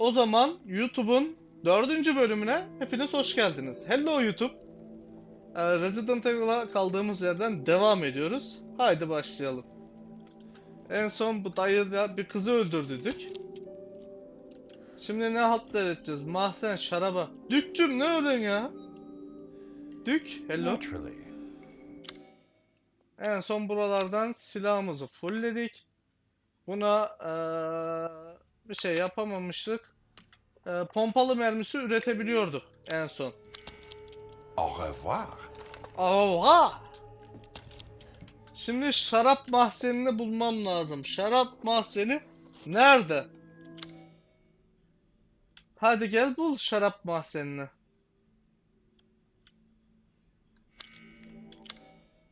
O zaman YouTube'un dördüncü bölümüne hepiniz hoş geldiniz. Hello YouTube. Ee, Resident Evil'a kaldığımız yerden devam ediyoruz. Haydi başlayalım. En son bu dayıyla bir kızı öldürdük. Şimdi ne haltlar edeceğiz? Mahzen, şaraba. Dükçüm ne öldün ya? Dük, hello. Naturally. En son buralardan silahımızı fullledik. Buna eee, bir şey yapamamıştık. Eee, pompalı mermisi üretebiliyorduk en son. Au revoir. Oha! Şimdi şarap mahzenini bulmam lazım. Şarap mahzeni nerede? Hadi gel bul şarap mahzenini.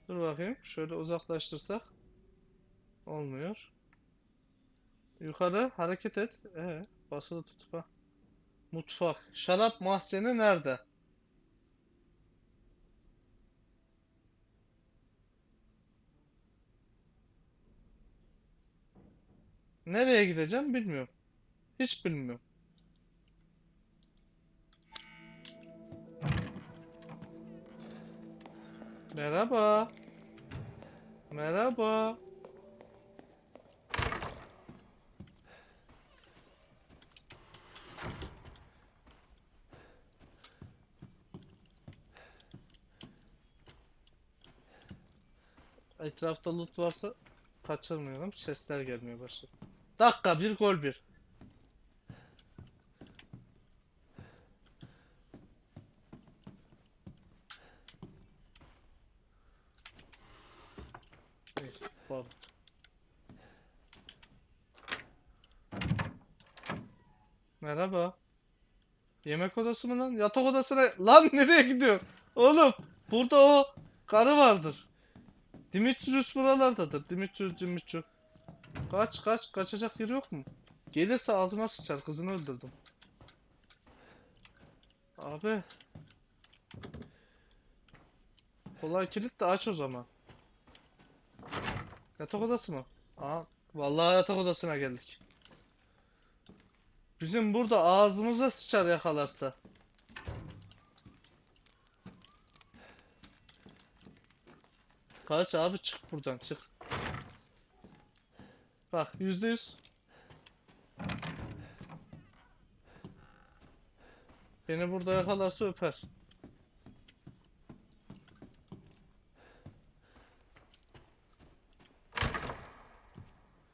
Dur bakayım. Şöyle uzaklaştırsak. Olmuyor. Yukarı hareket et. Ee, basılı tutup ha. Mutfak. Şarap mahzeni nerede? Nereye gideceğim bilmiyorum. Hiç bilmiyorum. Merhaba. Merhaba. Etrafta loot varsa kaçırmıyorum. Sesler gelmeye başladı. Dakika bir gol bir. Merhaba. Yemek odası mı lan? Yatak odasına... Lan nereye gidiyor? Oğlum burada o karı vardır. Dimitrius buralardadır. Dimitrius Dimitrius. Kaç kaç kaçacak yer yok mu? Gelirse ağzıma sıçar kızını öldürdüm. Abi. Kolay kilit de aç o zaman. Yatak odası mı? Aa, vallahi yatak odasına geldik. Bizim burada ağzımıza sıçar yakalarsa. Kaç abi çık buradan çık. Bak yüzde yüz. Beni burada yakalarsa öper.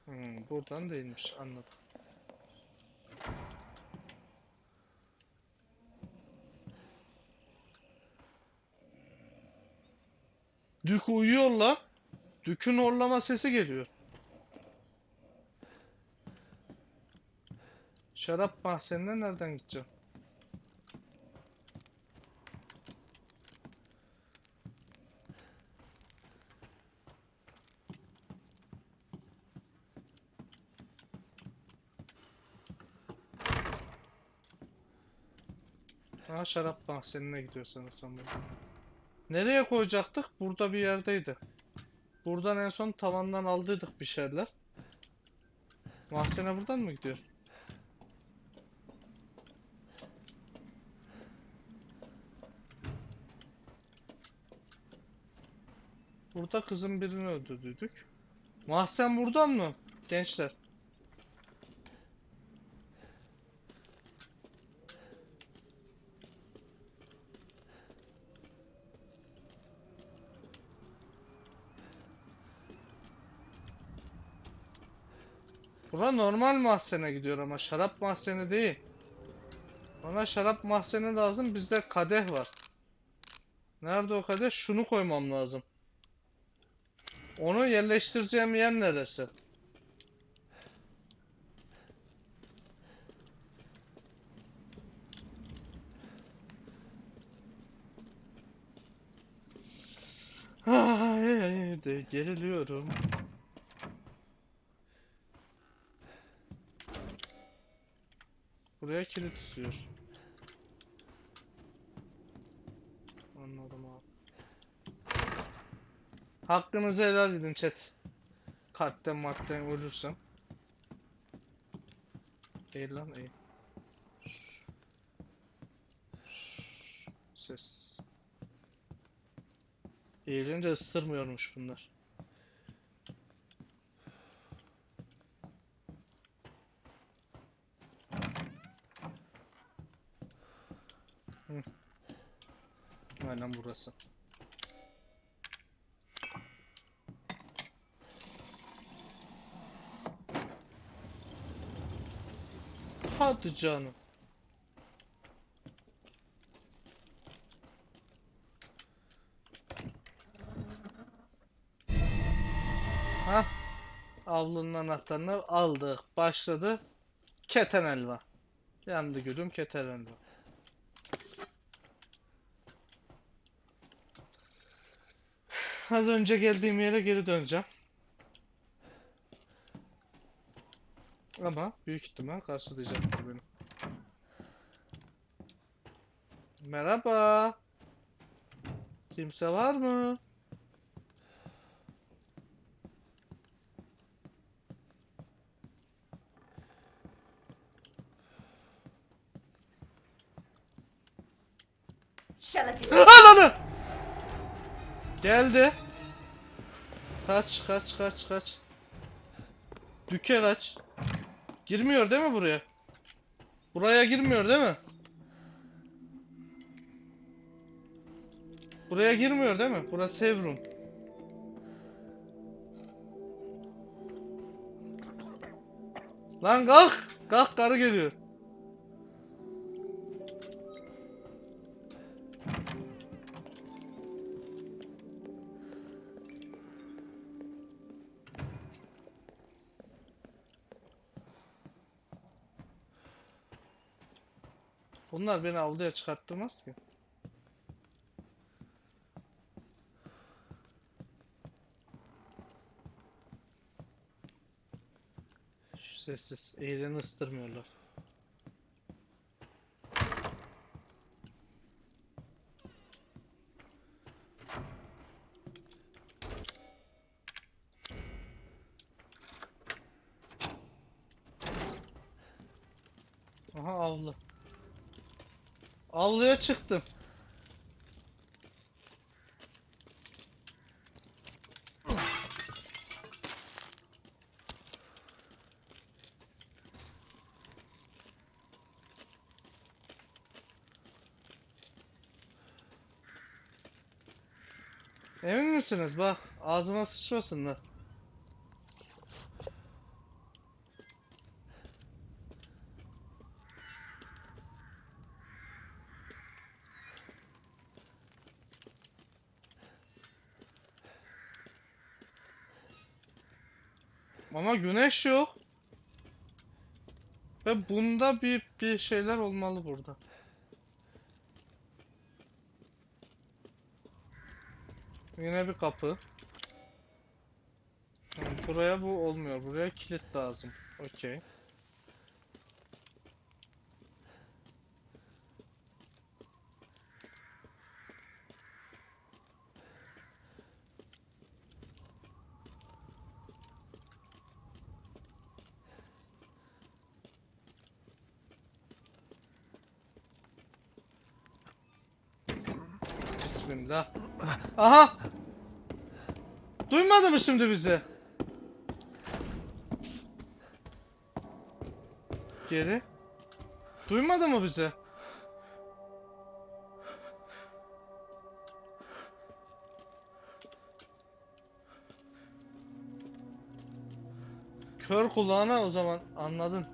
Hmm, buradan değilmiş anladım. Dük uyuyor lan. Dük'ün horlama sesi geliyor. Şarap mahzenine nereden gideceğim? Ha şarap mahzenine gidiyor sanırsam. Nereye koyacaktık? Burada bir yerdeydi. Buradan en son tavandan aldıydık bir şeyler. Mahzene buradan mı gidiyor? Burada kızın birini öldürdük. Mahzen buradan mı? Gençler. Bura normal mahzene gidiyor ama şarap mahzeni değil. Bana şarap mahzeni lazım. Bizde kadeh var. Nerede o kadeh? Şunu koymam lazım. Onu yerleştireceğim yer neresi? Ay, ay, geriliyorum. Buraya kilit istiyor. Anladım abi. Hakkınızı helal edin chat. Kalpten markten ölürsem. Eğil lan eğil. Sessiz. Eğilince ısırmıyormuş bunlar. Aynen burası. Hadi canım. Ha? Avlunun anahtarını aldık. Başladı. Keten elva. Yandı gülüm keten elva. Az önce geldiğim yere geri döneceğim. Ama büyük ihtimal karşılayacaktır beni. Merhaba. Kimse var mı? Ananı! Geldi. Kaç kaç kaç kaç. Düke kaç. Girmiyor değil mi buraya? Buraya girmiyor değil mi? Buraya girmiyor değil mi? Burası room. Lan kalk! Kalk karı geliyor. Bunlar beni avluya çıkarttırmaz ki. Şu sessiz. Eğleni ıstırmıyorlar. Aha avlu. Avluya çıktım. Emin misiniz? Bak ağzıma sıçmasınlar. Ama güneş yok. Ve bunda bir bir şeyler olmalı burada. Yine bir kapı. Yani buraya bu olmuyor. Buraya kilit lazım. Okey. Bismillah. Aha! Duymadı mı şimdi bizi? Geri. Duymadı mı bizi? Kör kulağına o zaman anladın.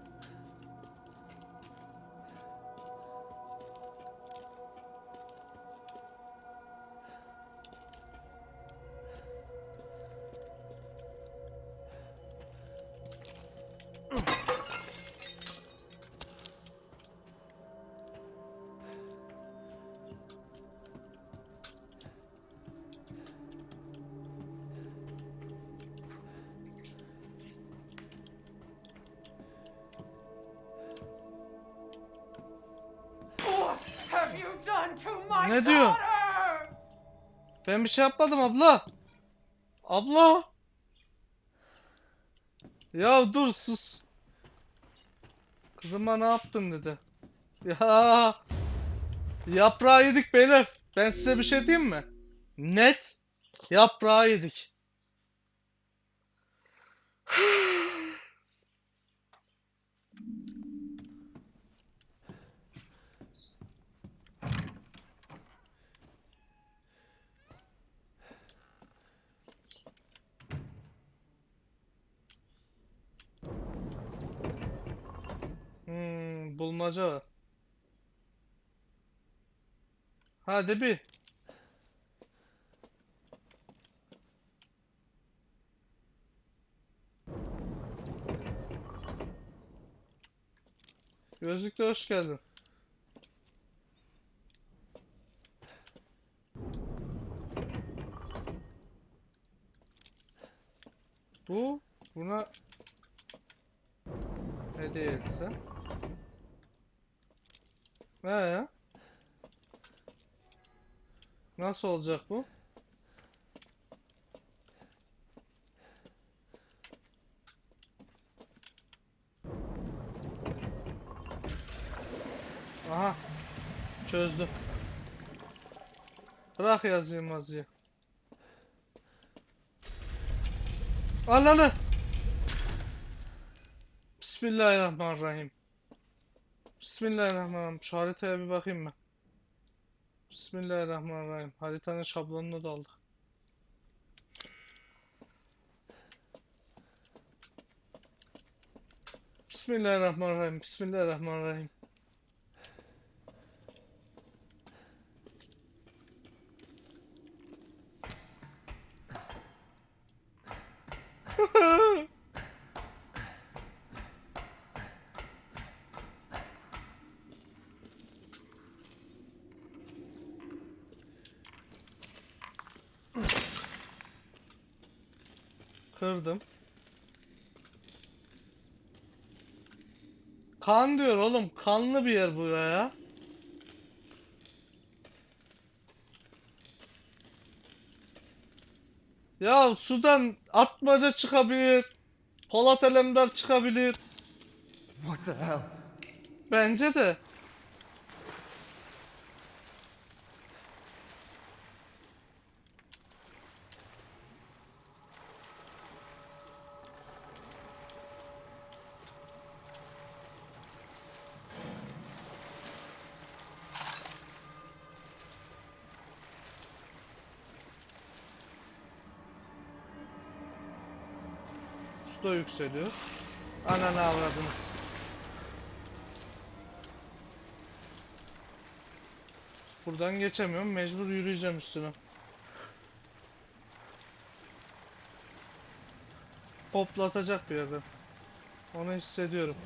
Ben bir şey yapmadım abla. Abla. Ya dur sus. Kızıma ne yaptın dedi. Ya. Yaprağı yedik beyler. Ben size bir şey diyeyim mi? Net yaprağı yedik. Hmm, bulmaca. Hadi bir. Gözlükle hoş geldin. Bu buna hediye etse. Nasıl olacak bu? Aha. Çözdüm. Bırak yazayım yazıyı. Al al al. Bismillahirrahmanirrahim. Bismillahirrahmanirrahim. Şu haritaya bir bakayım ben. Bismillahirrahmanirrahim. Haritanın şablonunu da aldık. Bismillahirrahmanirrahim. Bismillahirrahmanirrahim. Kırdım. Kan diyor oğlum. Kanlı bir yer buraya. Ya sudan atmaca çıkabilir. Polat Alemdar çıkabilir. What the hell? Bence de. Da yükseliyor. Ananı avradınız. Buradan geçemiyorum. Mecbur yürüyeceğim üstüne. Hoplatacak bir yerden. Onu hissediyorum.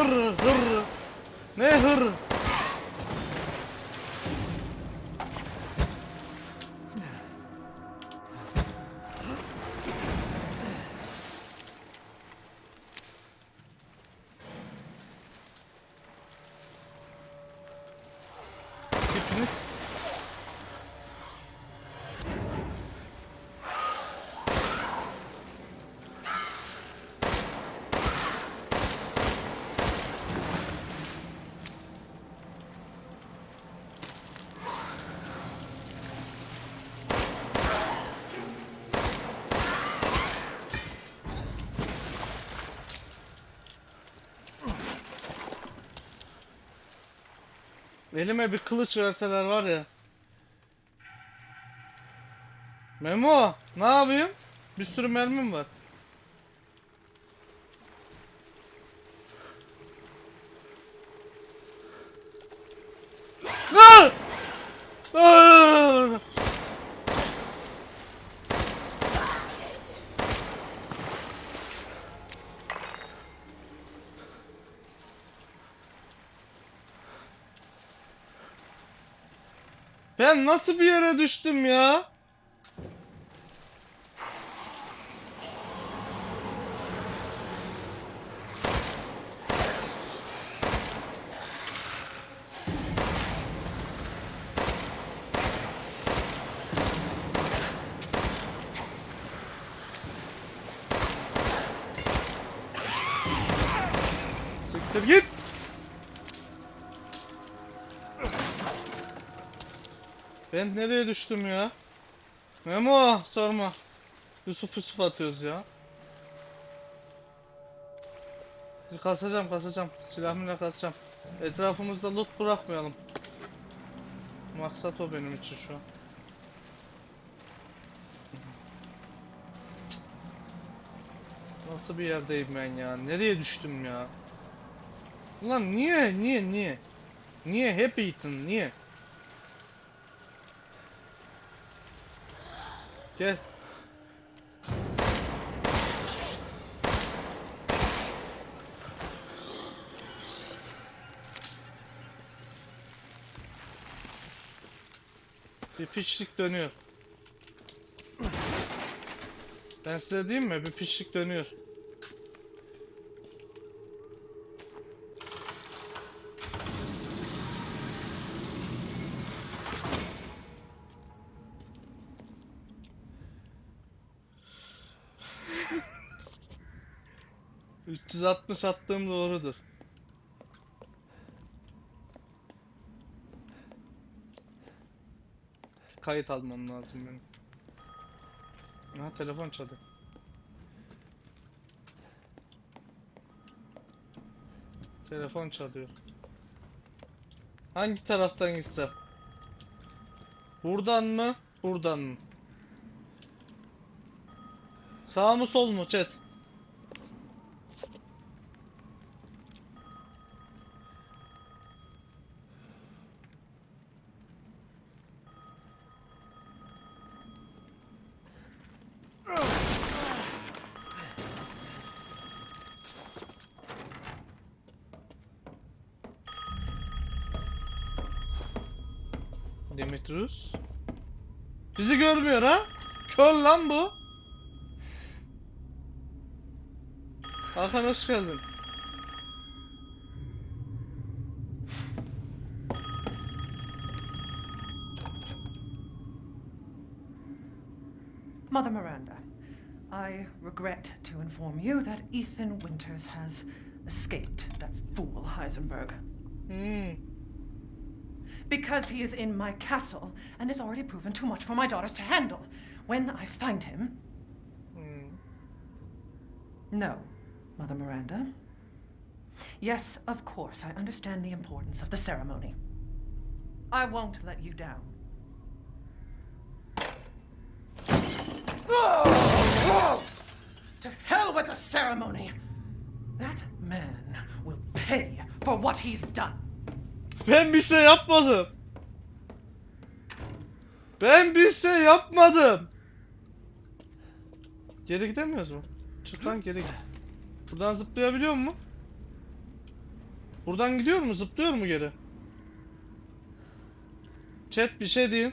Hır hır. Ne hır? Elime bir kılıç verseler var ya. Memo, ne yapayım? Bir sürü mermim var. Ah! Ah! Nasıl bir yere düştüm ya? Ben nereye düştüm ya? Memo sorma. Yusuf Yusuf atıyoruz ya. Kasacağım kasacağım. Silahımla kasacağım. Etrafımızda loot bırakmayalım. Maksat o benim için şu an. Nasıl bir yerdeyim ben ya? Nereye düştüm ya? Ulan niye? Niye? Niye? Niye? Hep Ethan. Niye? Gel. Bir piçlik dönüyor. Ben size diyeyim mi? Bir piçlik dönüyor. ...360 attığım doğrudur. Kayıt almam lazım benim. Ha telefon çaldı. Telefon çalıyor. Hangi taraftan gitsem? Buradan mı? Buradan mı? Sağ mı sol mu chat? Dimitrius. Bizi görmüyor ha? Kör lan bu. Hakan hoş geldin. Mother Miranda, I regret to inform you that Ethan Winters has escaped that fool Heisenberg. Hmm. Because he is in my castle and has already proven too much for my daughters to handle. When I find him. Hmm. No, Mother Miranda. Yes, of course, I understand the importance of the ceremony. I won't let you down. To hell with the ceremony! That man will pay for what he's done. Ben bir şey yapmadım. Ben bir şey yapmadım. Geri gidemiyoruz mu? Çık lan geri git. Buradan zıplayabiliyor mu? Buradan gidiyor mu? Zıplıyor mu geri? Chat bir şey deyin.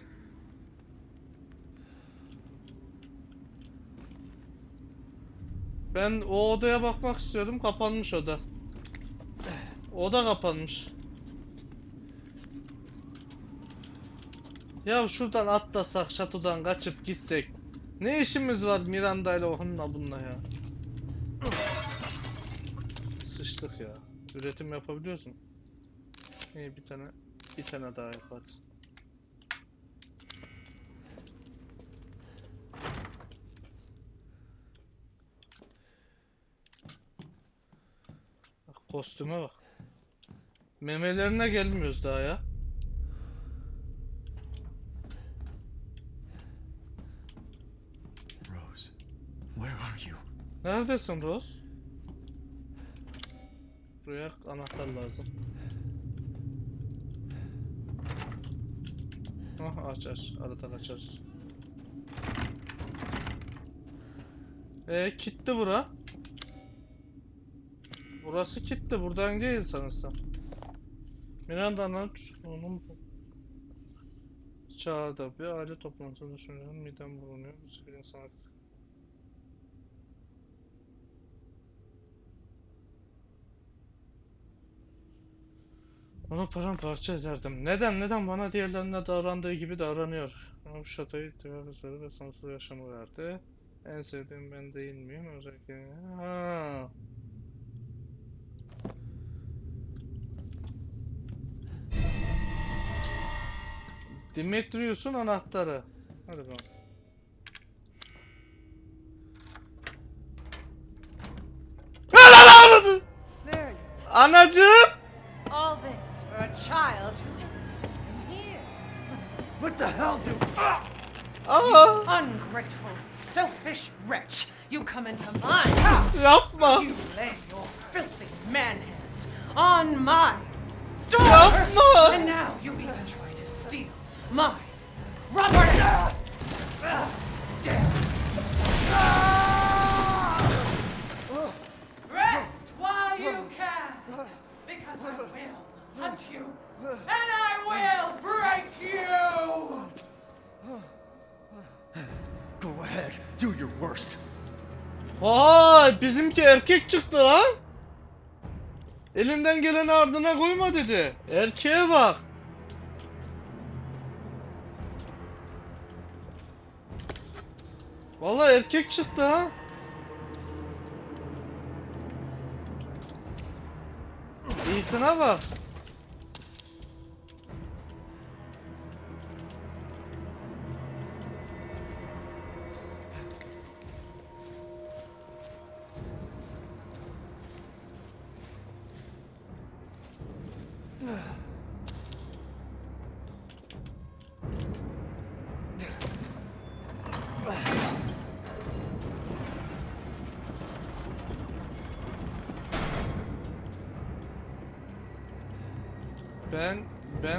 Ben o odaya bakmak istiyorum. Kapanmış oda. Oda kapanmış. Ya şuradan atlasak, şatodan kaçıp gitsek. Ne işimiz var Miranda ile onunla bununla ya. Sıçtık ya. Üretim yapabiliyorsun. İyi bir tane bir tane daha yaparız. Bak kostüme bak. Memelerine gelmiyoruz daha ya. Rose, where are you? Neredesin Rose? Buraya anahtar lazım. Ah aç aç. Arada açarız. Ee kitti bura. Burası kitti. Buradan değil sanırsam. Miranda'nın onun çağırdı. Bir aile toplantısında düşünüyorum. Midem bulunuyor. Bu sefer insan haklı. Onu paramparça ederdim. Neden neden bana diğerlerine davrandığı gibi davranıyor? Ona bu şatoyu duyar üzere ve sonsuz yaşamı verdi. En sevdiğim ben değil miyim? Özellikle... Ha. Dimitrius'un anahtarı. Hadi bakalım. Anacığım! For a child who isn't even here. What the hell do? Aa, Ungrateful, selfish wretch! You come into my house! yapma. You lay your filthy man hands on my Yapma! daughters! And now you even try to steal my property! Ah, hunt you! And I will break you! Go ahead. Do your worst. Vay bizimki erkek çıktı lan. Elinden geleni ardına koyma dedi. Erkeğe bak. Vallahi erkek çıktı ha. İtine bak.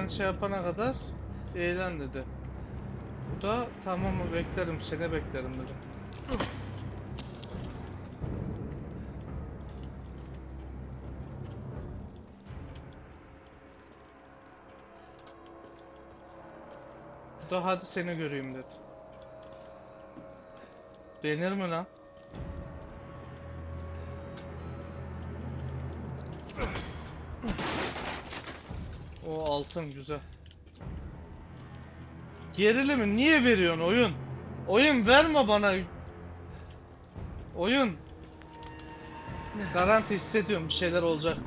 Şey yapana kadar eğlen dedi. Bu da tamam mı beklerim seni beklerim dedi. Bu da hadi seni göreyim dedi. Denir mi lan? Altın güzel. Gerilimi niye veriyorsun oyun? Oyun verme bana. Oyun. Garanti hissediyorum bir şeyler olacak.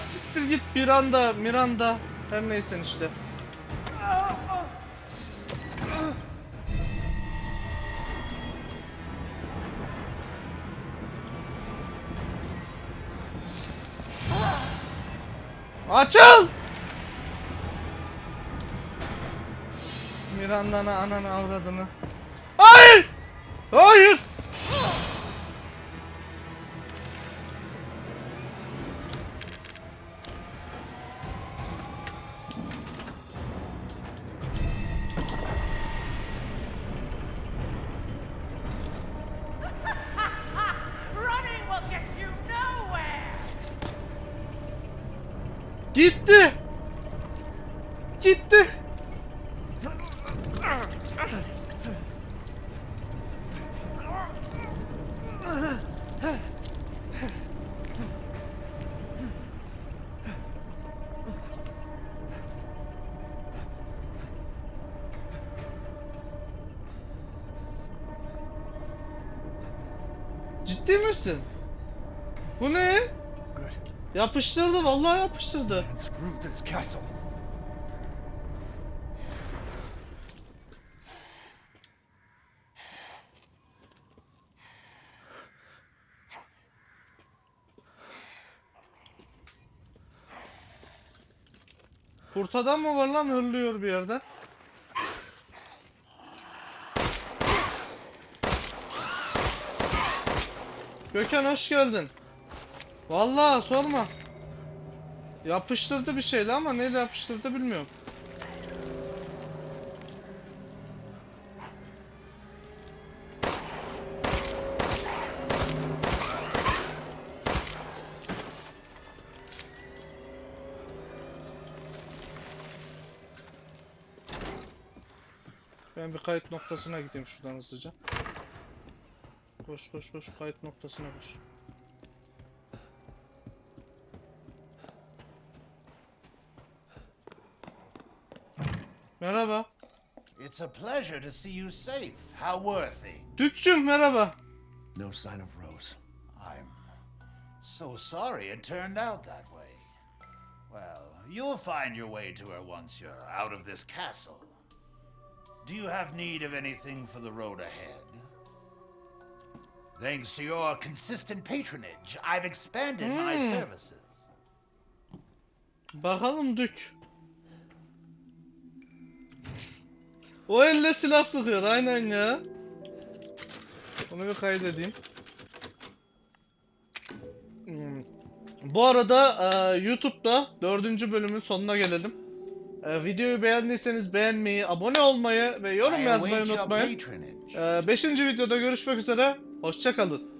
Siktir git Miranda Miranda. Her neysen işte. Açıl! Miranda'nı ananı avradını. Hayır! Hayır! Gitti! Yapıştırdı vallahi yapıştırdı. Kurt adam mı var lan hırlıyor bir yerde? Gökhan hoş geldin. Vallahi sorma. Yapıştırdı bir şeyle ama neyle yapıştırdı bilmiyorum. Ben bir kayıt noktasına gideyim şuradan hızlıca. Koş koş koş kayıt noktasına koş. Merhaba. It's a pleasure to see you safe. How worthy. Dükçüm merhaba. No sign of Rose. I'm so sorry it turned out that way. Well, you'll find your way to her once you're out of this castle. Do you have need of anything for the road ahead? Thanks to your consistent patronage, I've expanded my hmm. services. Bakalım Dük. O elle silah sıkıyor aynen ya. Onu bir kaydedeyim. Hmm. Bu arada e, YouTube'da dördüncü bölümün sonuna gelelim. E, videoyu beğendiyseniz beğenmeyi, abone olmayı ve yorum yazmayı unutmayın. E, beşinci videoda görüşmek üzere. Hoşçakalın.